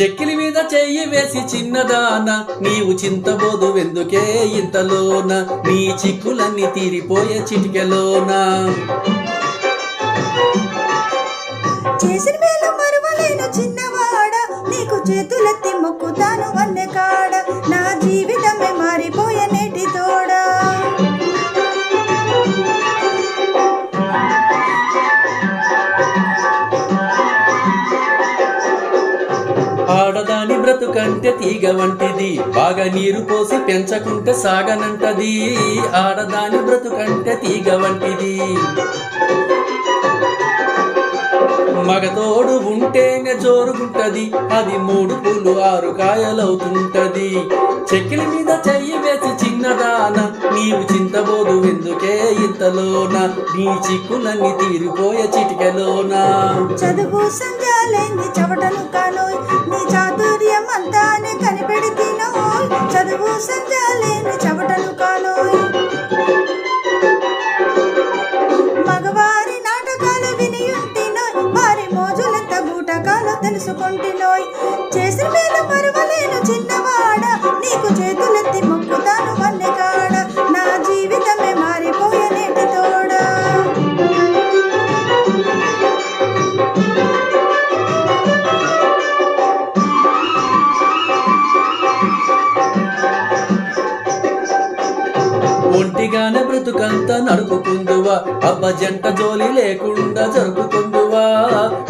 చెక్కిలి మీద చెయ్యి వేసి చిన్నదాన నీవు చింతబోదు ఎందుకే ఇంతలోన? నీ చిక్కులన్నీ తీరిపోయే చిటికెలోన. చేసిన ఆడదాని బ్రతుకంటే తీగ వంటిది. బాగా నీరు పోసి పెంచకుంటే సాగనంటది. ఆడదాని బ్రతుకంటే తీగ వంటిది. మగతోడు ఉంటేనే జోరుగుంటది. అది మూడు పూలు ఆరు కాయలవుతుంటది. చెక్కిల మీద చెయ్యి వేసి చిన్నదాన నీవు చింతబోదు ఎందుకే ఇంతలోన? నీ చిక్కులన్నీ తీరిపోయే చిటికలోన? చదువు సంజాలేంది చవటలు కానోయ్. నీ చాతుర్యం అంతానే కనిపెడితినోయ్. చదువు సంజాలేంది చవటలు కానోయ్. మగవారి నాటకాలు వినియుంటినోయ్. వారి మోజులెంత బూటకాలు తెలుసుకుంటినోయ్. చేసిన మీద మరువలేను చిన్నవాడ. నీకు చేతులెత్తి ఒంటిగానే బ్రతుకంతా నడుపుకుందువా. అబ్బ జంట జోలి లేకుండా జరుపుకుందువా.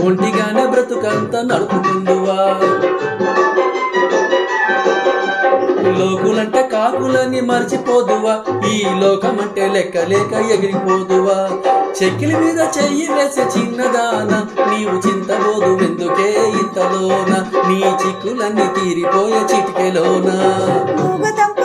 ఒంటిగానే బ్రతుకంతా నడుపుకుందువా. లోకులంటే కాకులని మర్చిపోదువా. ఈ లోకమంటే లెక్క లేక ఎగిరిపోదువా. చెక్కిల మీద చెయ్యి వేసే చిన్నదాన. నీవు చింతబోదు ఎందుకే ఇంతలోన. నీ చిక్కులన్నీ తీరిపోయే చిటికెలోనా. మూగతంపు